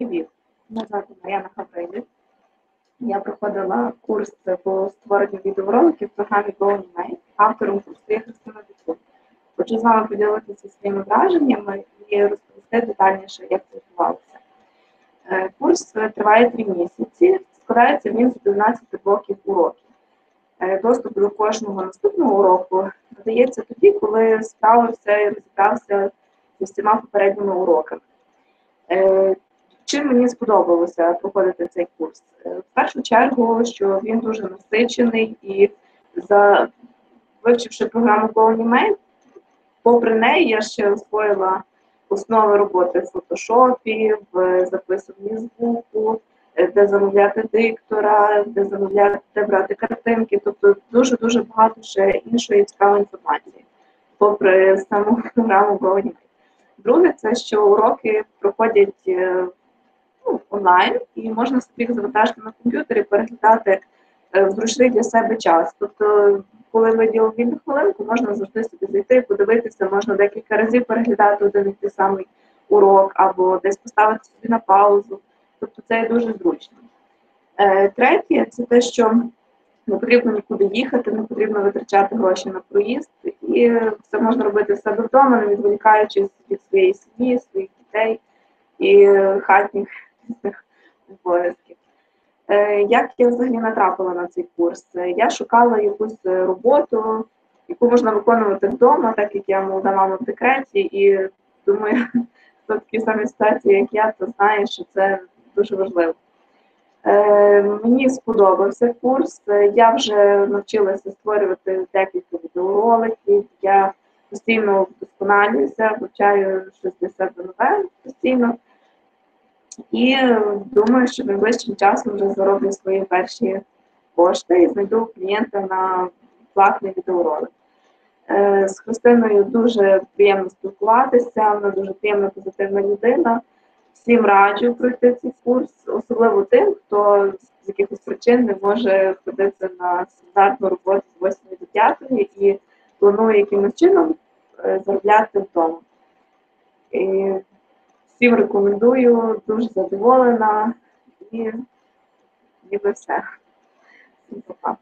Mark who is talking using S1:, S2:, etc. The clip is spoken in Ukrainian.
S1: Привіт, мене звати Мар'яна Гаврилів. Я проходила курс по створенню відеороликів в програмі GoAnimate. Автором курсу є Христина Децун. Хочу з вами поділитися своїми враженнями і розповісти детальніше, як це відбувалося. Е, Курс е, триває три місяці, складається він з 11 блоків уроків. Е, Доступ до кожного наступного уроку надається тоді, коли справився і розібрався зі всіма попередніми уроками. Чим мені сподобалося проходити цей курс? Е, В першу чергу, що він дуже насичений і за вивчивши програму GoAnimate, попри неї я ще освоїла основи роботи в фотошопі, в записуванні звуку, е, де замовляти диктора, де замовляти, де брати картинки, тобто дуже-дуже багато ще іншої цікавої інформації, попри саму програму GoAnimate. Друге, це що уроки проходять е, ну, онлайн, і можна собі їх завантажити на комп'ютері, переглядати е, в зручний для себе час. Тобто, коли виділив вільну хвилинку, можна завжди собі зайти, подивитися, можна декілька разів переглядати один і той самий урок, або десь поставити собі на паузу. Тобто це є дуже зручно. Е, Третє, це те, що не потрібно нікуди їхати, не потрібно витрачати гроші на проїзд, і це можна робити в себе вдома, не відволікаючись від своєї сім'ї, своїх дітей і хатніх різних обов'язків. Е, Як я взагалі натрапила на цей курс? Я шукала якусь роботу, яку можна виконувати вдома, так як я молода мама в декреті, і думаю, хто в такій самій ситуації, як я, то знає, що це дуже важливо. Е, Мені сподобався курс. Я вже навчилася створювати декілька відеороликів. Я постійно вдосконалююся, вивчаю щось для себе нове постійно. І е, думаю, що найближчим часом вже зароблю свої перші кошти і знайду клієнта на платний відеоролик. Е, З Христиною дуже приємно спілкуватися, вона дуже приємна позитивна людина. Всім раджу пройти цей курс, особливо тим, хто з якихось причин не може ходити на стандартну роботу з 8 до 5 і планує якимось чином е, заробляти вдома. Всім рекомендую, дуже задоволена і ніби все. Всім пока.